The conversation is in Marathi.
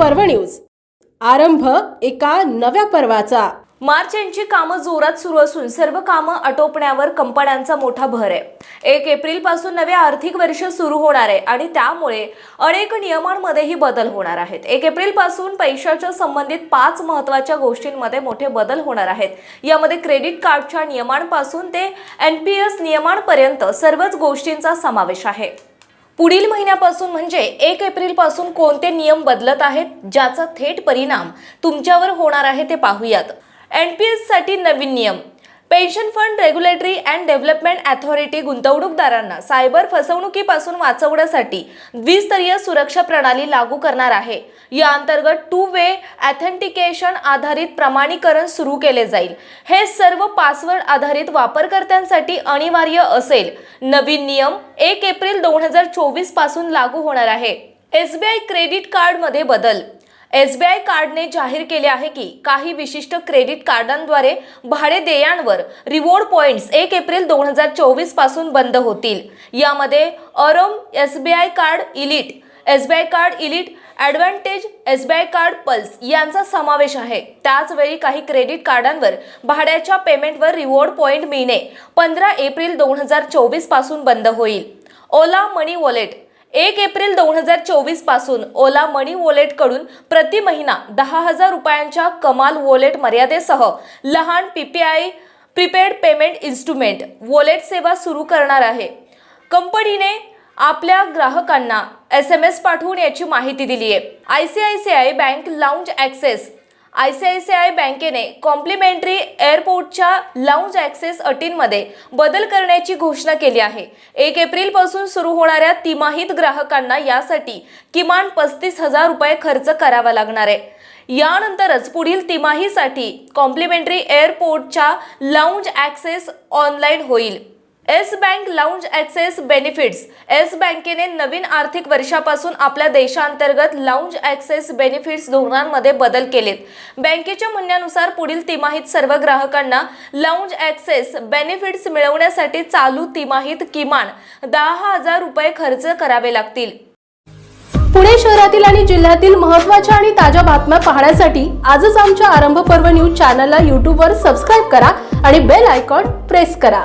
न्यूज. आरंभ एका नव्या पर्वाचा. मार्च यांची कामं जोरात सुरू असून सर्व कामं आटोपण्यावर कंपन्यांचा मोठा भर आहे. एक एप्रिलपासून नवे आर्थिक वर्ष सुरू होणार आहे आणि त्यामुळे अनेक नियमांमध्येही बदल होणार आहेत. एक एप्रिलपासून पैशाच्या संबंधित पाच महत्त्वाच्या गोष्टींमध्ये मोठे बदल होणार आहेत. यामध्ये क्रेडिट कार्डच्या नियमांपासून ते एन पी एस नियमांपर्यंत सर्वच गोष्टींचा समावेश आहे. पुढील महिन्यापासून म्हणजे एक एप्रिलपासून कोणते नियम बदलत आहेत ज्याचा थेट परिणाम तुमच्यावर होणार आहे ते पाहूयात. एन पी एससाठी नवीन नियम. Pension fund regulatory and development authority गुंतवणूकदारांना सायबर फसवणुकीपासून वाचवण्यासाठी द्विस्तरीय सुरक्षा प्रणाली लागू करणार आहे. या अंतर्गत टू वे ॲथेंटिकेशन आधारित प्रमाणीकरण सुरू केले जाईल. हे सर्व पासवर्ड आधारित वापरकर्त्यांसाठी अनिवार्य असेल. नवीन नियम एक एप्रिल दोन हजार चोवीसपासून लागू होणार आहे. एसबीआय क्रेडिट कार्डमध्ये बदल. एसबीआय कार्डने जाहीर केले आहे की काही विशिष्ट क्रेडिट कार्डांद्वारे भाडे देयांवर रिवॉर्ड पॉइंट्स एक एप्रिल दोन हजार चोवीसपासून बंद होतील. यामध्ये Aurum SBI card elite SBI card elite advantage SBI card pulse यांचा समावेश आहे. त्याचवेळी काही क्रेडिट कार्डांवर भाड्याच्या पेमेंटवर रिवॉर्ड पॉईंट मिळणे पंधरा एप्रिल दोन हजार चोवीसपासून बंद होईल. ओला मनी वॉलेट एक एप्रिल दोन हजार चोवीसपासून ओला मनी वॉलेटकडून प्रति महिना दहा हजार रुपयांच्या कमाल वॉलेट मर्यादेसह लहान PPI prepaid payment instrument wallet सेवा सुरू करणार आहे. कंपनीने आपल्या ग्राहकांना एस एम एस पाठवून याची माहिती दिली आहे I C I C I bank lounge access I C I C I बँकेने कॉम्प्लिमेंटरी एअरपोर्टच्या लाऊंज ॲक्सेस अटींमध्ये बदल करण्याची घोषणा केली आहे. एक एप्रिलपासून सुरू होणाऱ्या तिमाहीत ग्राहकांना यासाठी किमान पस्तीस हजार रुपये खर्च करावा लागणार आहे. यानंतरच पुढील तिमाहीसाठी कॉम्प्लिमेंटरी एअरपोर्टच्या लाऊंज ॲक्सेस ऑनलाईन होईल. Yes bank lounge access benefits Yes बँकेने नवीन आर्थिक वर्षापासून आपल्या देशांतर्गत लाऊंज ॲक्सेस बेनिफिट्स धोरणांमध्ये बदल केलेत. बँकेच्या म्हणण्यानुसार पुढील तिमाहीत सर्व ग्राहकांना लाऊंज ॲक्सेस बेनिफिट्स मिळवण्यासाठी चालू तिमाहीत किमान दहा हजार रुपये खर्च करावे लागतील. पुणे शहरातील आणि जिल्ह्यातील महत्त्वाच्या आणि ताज्या बातम्या पाहण्यासाठी आजच आमच्या आरंभ पर्व न्यूज चॅनलला यूट्यूबवर सबस्क्राईब करा आणि बेल आयकॉन प्रेस करा.